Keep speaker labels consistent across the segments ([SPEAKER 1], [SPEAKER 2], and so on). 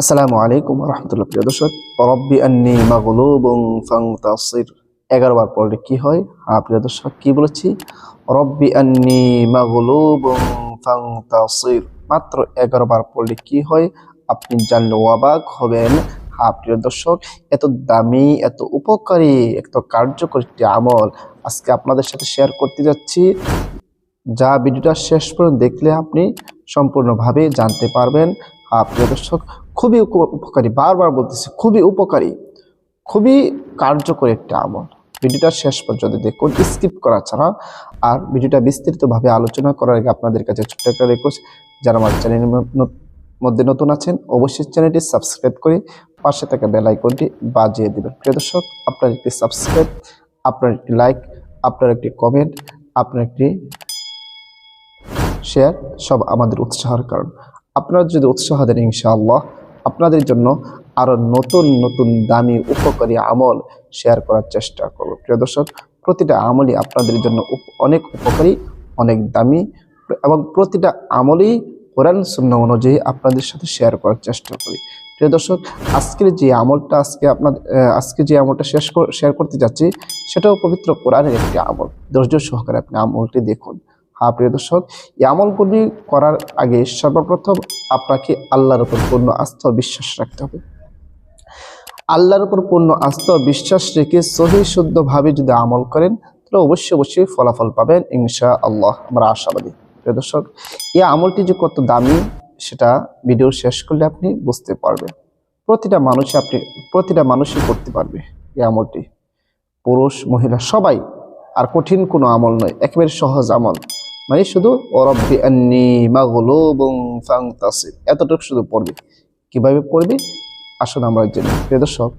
[SPEAKER 1] আসসালামু আলাইকুম রহমতুল্লাহ। প্রিয় দর্শক, রব্বি আন্নি মাগলুবুং ফান্তাসির। এগারো বার পড়লে কি হয়? হ্যাঁ প্রিয় দর্শক, কী বলেছি? রব্বি আন্নি মাগলুবুং ফান্তাসির। মাত্র এগারো বার পড়লে কি হয়? আপনি জানলে অবাক হবেন। হ্যাঁ প্রিয় দর্শক, এত দামি, এত উপকারী, এত কার্যকরী একটি আমল আজকে আপনাদের সাথে শেয়ার করতে যাচ্ছি। যা ভিডিওটা শেষ পর্যন্ত দেখলে আপনি সম্পূর্ণভাবে জানতে পারবেন। হ্যাঁ প্রিয় দর্শক খুবই উপ- উপকারী, বারবার বলতেছি, খুবই উপকারী, খুবই কার্যকর একটা আমল। ভিডিওটা শেষ পর্যন্ত দেখুন স্কিপ করা ছাড়া। আর ভিডিওটা বিস্তারিতভাবে আলোচনা করার আগে আপনাদের কাছে ছোট্ট একটা রিকোয়েস্ট যারা আমার চ্যানেলের মধ্যে নতুন আছেন, অবশ্যই চ্যানেলটি সাবস্ক্রাইব করে পাশে থাকা বেল আইকনটি বাজিয়ে দেবেন। প্রিয় দর্শক, আপনার একটি সাবস্ক্রাইব আপনার একটি লাইক আপনার একটি কমেন্ট আপনার একটি শেয়ার সব আমাদের উৎসাহের কারণ। আপনারা যদি উৎসাহ দেন, ইনশাআল্লাহ আপনাদের জন্য আরও নতুন নতুন দামি, উপকারী আমল শেয়ার করার চেষ্টা করব। প্রিয় দর্শক, প্রতিটা আমলই আপনাদের জন্য অনেক উপকারী, অনেক দামি এবং প্রতিটা আমলই কোরআন শূন্য অনুযায়ী আপনাদের সাথে শেয়ার করার চেষ্টা করি। প্রিয় দর্শক, আজকের যে আমলটা, আজকে আপনাদের আজকে যে আমলটা শেষ শেয়ার করতে যাচ্ছি, সেটাও পবিত্র কোরআনের একটি আমল। ধৈর্য সহকারে আপনি আমলটি দেখুন। হ্যাঁ প্রিয় দর্শক, এই আমলগুলি করার আগে সর্বপ্রথম আপনাকে আল্লাহর উপর পূর্ণ আস্থা বিশ্বাস রাখতে হবে। আল্লাহর উপর পূর্ণ আস্থা বিশ্বাস রেখে সহি, শুদ্ধভাবে যদি আমল করেন, তাহলে অবশ্যই অবশ্যই ফলাফল পাবেন ইনশা আল্লাহ আমরা আশাবাদী। প্রিয় দর্শক, এই আমলটি যে কত দামি, সেটা ভিডিও শেষ করলে আপনি বুঝতে পারবেন। প্রতিটা মানুষই আপনি, প্রতিটা মানুষই করতে পারবে এই আমলটি। পুরুষ, মহিলা, সবাই, আর কঠিন কোনো আমল নয়, একেবারে সহজ আমল। মানে শুধু এতটুকু শুধু পড়বে। কীভাবে পড়বে? আসুন আমরা জেনে নিই। প্রিয় দর্শক,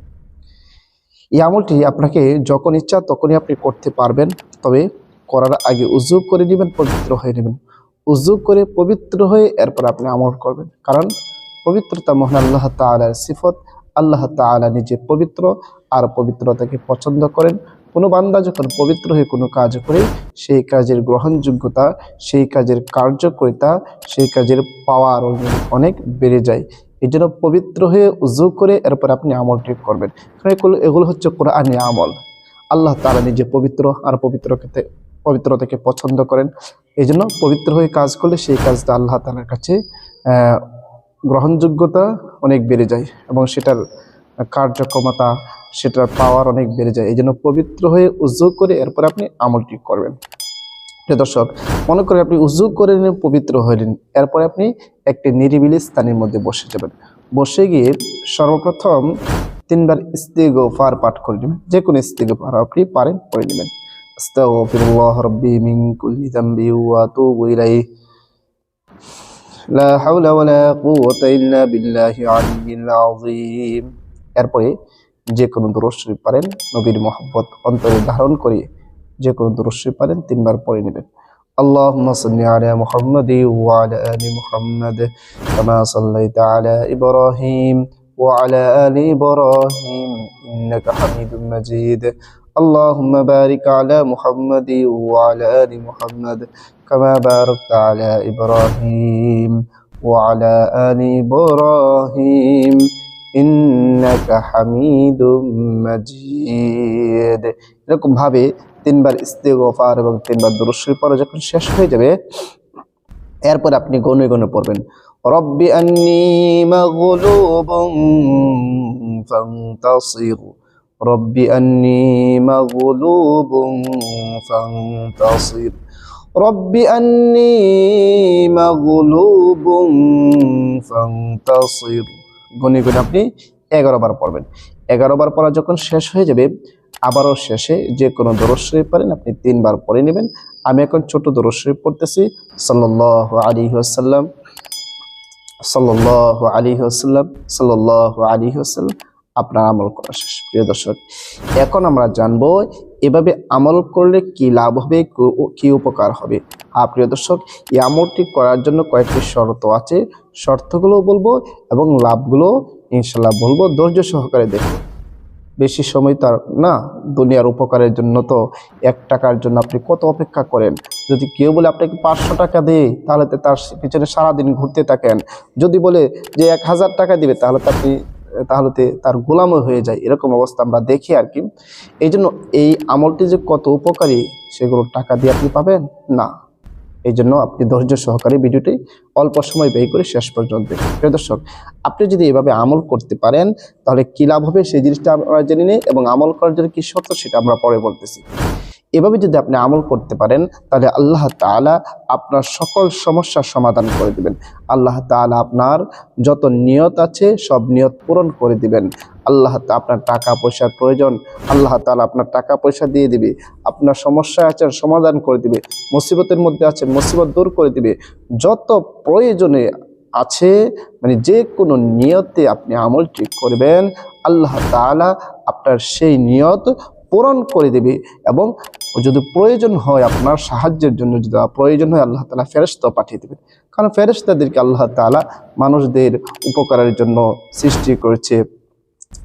[SPEAKER 1] এই আমলটি আপনাকে যখন ইচ্ছা তখনই আপনি করতে পারবেন, তবে করার আগে উজু করে নেবেন, পবিত্র হয়ে নেবেন। উজু করে পবিত্র হয়ে এরপর আপনি আমল করবেন। কারণ পবিত্রতা মহান আল্লাহ তাআলার সিফত। আল্লাহ তাআলা নিজে পবিত্র, আর পবিত্রতাকে পছন্দ করেন। কোনো বান্দা যখন পবিত্র হয়ে কোনো কাজ করে, সেই কাজের গ্রহণযোগ্যতা, সেই কাজের কার্যকরিতা, সেই কাজের পাওয়ার অনেক বেড়ে যায়। এই জন্য পবিত্র হয়ে উজু করে এরপর আপনি আমল আমলটি করবেন। কারণ এগুলো হচ্ছে কোরআনি আমল। আল্লাহ তাআলা নিজে পবিত্র আর পবিত্রকে, পবিত্রতাকে পছন্দ করেন। এই জন্য পবিত্র হয়ে কাজ করলে সেই কাজটা আল্লাহ তাআলার কাছে গ্রহণযোগ্যতা অনেক বেড়ে যায় এবং সেটার কার্যক্ষমতা, সেটার পাওয়ার অনেক বেড়ে যায়। এই জন্য পবিত্র হয়ে উজু করে এরপর আপনি আমলটি করবেন। দর্শক, মনে করে আপনি উজু করে নিয়ে পবিত্র হইলেন এরপরে আপনি একটি নিরিবিলি স্থানের মধ্যে বসে যাবেন। বসে গিয়ে সর্বপ্রথম তিনবার ইস্তিগফার পাঠ করে নেবেন। যে কোনো ইস্তিগফার আপনি পারেন করে নেবেন। আস্তাগফিরুল্লাহ রাব্বি মিন কুল্লি যামবি ওয়া এরপরে যে কোনো দরুদ শরীফ পারেন নবীর মহব্বত অন্তরে ধারণ করে যে কোনো দরুদ শরীফ পারেন তিনবার পড়ে নেবেন اللهم صل على محمد وعلى آل محمد كما صليت على إبراهيم وعلى آل إبراهيم إنك حميد مجيد اللهم بارك على محمد وعلى آل محمد كما باركت على إبراهيم وعلى آل إبراهيم ইন্নাকা হামিদুম মাজিদ। এরকম ভাবে তিনবার ইস্তেগফার এবং তিনবার দুরুশ্বর পরে যখন শেষ হয়ে যাবে, এরপর আপনি গনে গনে পড়বেন, রব্বি আন্নি মাগলুবুম ফান্তাসির। রব্বি আন্নি মাগলুবুম ফান্তাসির। রব্বি আন্নি মাগলুবুম ফান্তাসির। গনে গনে আপনি এগারো বার পড়বেন। এগারো বার পড়া যখন শেষ হয়ে যাবে, আবারও শেষে যে কোনো দরজ শরীফ পারেন, আপনি তিনবার পড়ে নেবেন। আমি এখন ছোট দরজ শরীফ পড়তেছি। সাল্লাহ আলী আসাল্লাম সাল্লাহ আলী আসাল্লাম সাল্লাহ আলী আসাল্লাম আপনার আমল করা শেষ। প্রিয় দর্শক, এখন আমরা জানব এভাবে আমল করলে কি লাভ হবে? কু- উপকার হবে? হ্যাঁ প্রিয় দর্শক, এই আমলটি করার জন্য কয়েকটি শর্ত আছে। শর্তগুলো বলব এবং লাভগুলো ইনশাল্লাহ বলব। ধৈর্য সহকারে দেখুন। বেশি সময় তার না, দুনিয়ার উপকারের জন্য তো এক টাকার জন্য আপনি কত অপেক্ষা করেন? যদি কেউ বলে আপনাকে পাঁচশো টাকা দেয় তাহলে তার পিছনে সারাদিন ঘুরতে থাকেন। যদি বলে যে এক হাজার টাকা দিবে, তাহলে তো আপনি তাহলে তার গোলামও হয়ে যায়, এরকম অবস্থা আমরা দেখি আর কি। এই জন্য এই আমলটি যে কত উপকারী, সেগুলো টাকা দিয়ে আপনি পাবেন? না। এই জন্য আপনি ধৈর্য সহকারে ভিডিওটি অল্প সময় ব্যয় করে শেষ পর্যন্ত দেখুন। প্রিয় দর্শক, আপনি যদি এভাবে আমল করতে পারেন, তাহলে কী লাভ হবে? সেই জিনিসটা আমরা জেনে নিই এবং আমল করার জন্য কী শর্ত, সেটা আমরা পরে বলতেছি। এভাবে যদি আপনি আমল করতে পারেন, তাহলে আল্লাহ তাআলা আপনার সকল সমস্যার সমাধান করে দিবেন। আল্লাহ তাআলা আপনার যত নিয়ত আছে, সব নিয়ত পূরণ করে দিবেন। আল্লাহ তা, আপনার টাকা পয়সার প্রয়োজন, আল্লাহ তাআলা আপনার টাকা পয়সা দিয়ে দিবে। আপনার সমস্যায় আছেন সমাধান করে দিবে। মুসিবতের মধ্যে আছেন মুসিবত দূর করে দিবে। যত প্রয়োজনে আছে মানে যে কোনো নিয়তে আপনি আমল ঠিক করবেন, আল্লাহ তাআলা আপনার সেই নিয়ত পূরণ করে দেবে এবং যদি প্রয়োজন হয় আপনার সাহায্যের জন্য, যদি প্রয়োজন হয়, আল্লাহ তালা ফেরস্তা পাঠিয়ে দেবেন। কারণ ফেরস্তাদেরকে আল্লাহ তাআলা মানুষদের উপকারের জন্য সৃষ্টি করেছে।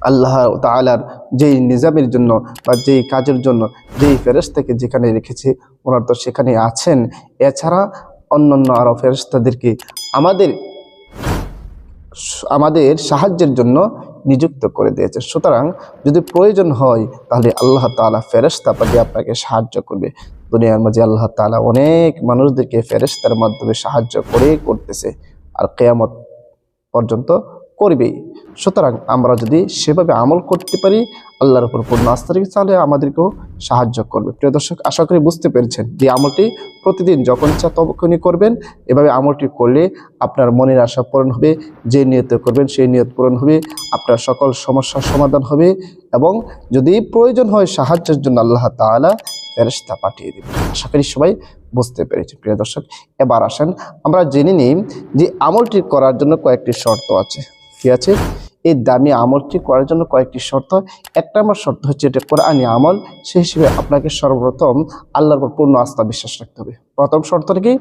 [SPEAKER 1] আল্লাহ তাআলার যেই নিজামের জন্য বা যেই কাজের জন্য যেই ফেরেস্তাকে যেখানে রেখেছে, ওনার তো সেখানে আছেন। এছাড়া অন্যান্য আরও ফেরেস্তাদেরকে আমাদের আমাদের সাহায্যের জন্য নিযুক্ত করে দিয়েছে। সুতরাং যদি প্রয়োজন হয়, তাহলে আল্লাহ তালা ফেরেস্তা পাঠিয়ে আপনাকে সাহায্য করবে। দুনিয়ার মাঝে আল্লাহ তালা অনেক মানুষদেরকে ফেরেস্তার মাধ্যমে সাহায্য করে করতেছে। আর কেয়ামত পর্যন্ত করবেই সুতরাং আমরা যদি সেভাবে আমল করতে পারি, আল্লাহর উপর পূর্ণ আস্থা রেখে, তাহলে আমাদেরকেও সাহায্য করবে। প্রিয় দর্শক, আশা করি বুঝতে পেরেছেন যে আমলটি প্রতিদিন যখন ইচ্ছা তখনই করবেন। এভাবে আমলটি করলে আপনার মনের আশা পূরণ হবে, যে নিয়ত করবেন সেই নিয়ত পূরণ হবে, আপনার সকল সমস্যার সমাধান হবে এবং যদি প্রয়োজন হয় সাহায্যের জন্য আল্লাহ তাআলা ফেরেশতা পাঠিয়ে দেবে আশা করি সবাই বুঝতে পেরেছি প্রিয় দর্শক, এবার আসেন, আমরা জেনে নিই যে আমলটি করার জন্য কয়েকটি শর্ত আছে। কি আছে? এই দামি আমলটি করার জন্য কয়েকটি শর্ত। এক নম্বর শর্ত হচ্ছে এটা কোরআনী আমল সেই হিসেবে আপনাকে সর্বপ্রথম আল্লাহর পর পূর্ণ আস্থা বিশ্বাস রাখতে হবে। প্রথম শর্তটা কি?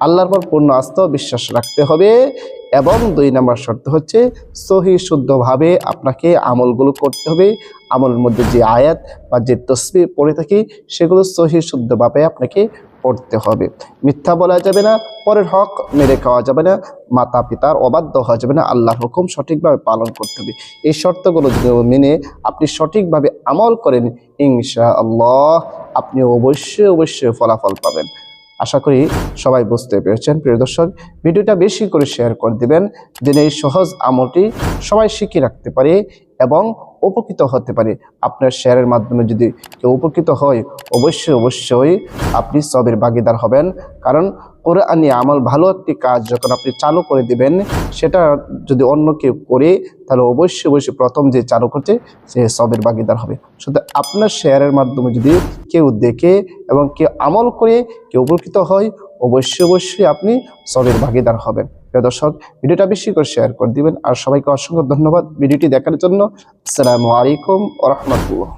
[SPEAKER 1] আল্লাহর পর পূর্ণ আস্থা বিশ্বাস রাখতে হবে এবং দুই নম্বর শর্ত হচ্ছে সহি শুদ্ধভাবে আপনাকে আমলগুলো করতে হবে। আমলের মধ্যে যে আয়াত বা যে তসবি পড়ে থাকি, সেগুলো সহি শুদ্ধভাবে আপনাকে পড়তে হবে। মিথ্যা বলা যাবে না, পরের হক মেরে খাওয়া যাবে না, মাতা পিতার অবাধ্য হওয়া যাবে না, আল্লাহর হুকুম সঠিকভাবে পালন করতে হবে। এই শর্তগুলো যদি মেনে আপনি সঠিকভাবে আমল করেন ইনশা আল্লাহ আপনি অবশ্যই অবশ্যই ফলাফল পাবেন। আশা করি সবাই বুঝতে পেরেছেন, প্রিয় দর্শক। ভিডিওটা বেশি করে শেয়ার করে দিবেন যেন এই সহজ আমলটি সবাই শিখে রাখতে পারে। এবং উপকৃত হতে পারে। আপনার শেয়ারের মাধ্যমে যদি কেউ উপকৃত হয়, অবশ্যই অবশ্যই আপনি সবের ভাগিদার হবেন। কারণ কোরআনি আমল ভালো একটি কাজ যখন আপনি চালু করে দিবেন, সেটা যদি অন্য কেউ করে, তাহলে অবশ্যই অবশ্যই প্রথম যে চালু করছে, সে সবের ভাগিদার হবে। শুধু আপনার শেয়ারের মাধ্যমে যদি কেউ দেখে এবং কেউ আমল করে, কেউ উপকৃত হয়, অবশ্যই অবশ্যই আপনি সবের ভাগিদার হবেন। প্রিয় দর্শক, ভিডিওটা বেশি করে শেয়ার করে দিবেন। আর সবাইকে অসংখ্য ধন্যবাদ ভিডিওটি দেখার জন্য। আসসালামু আলাইকুম ওরহমতুল্লাহ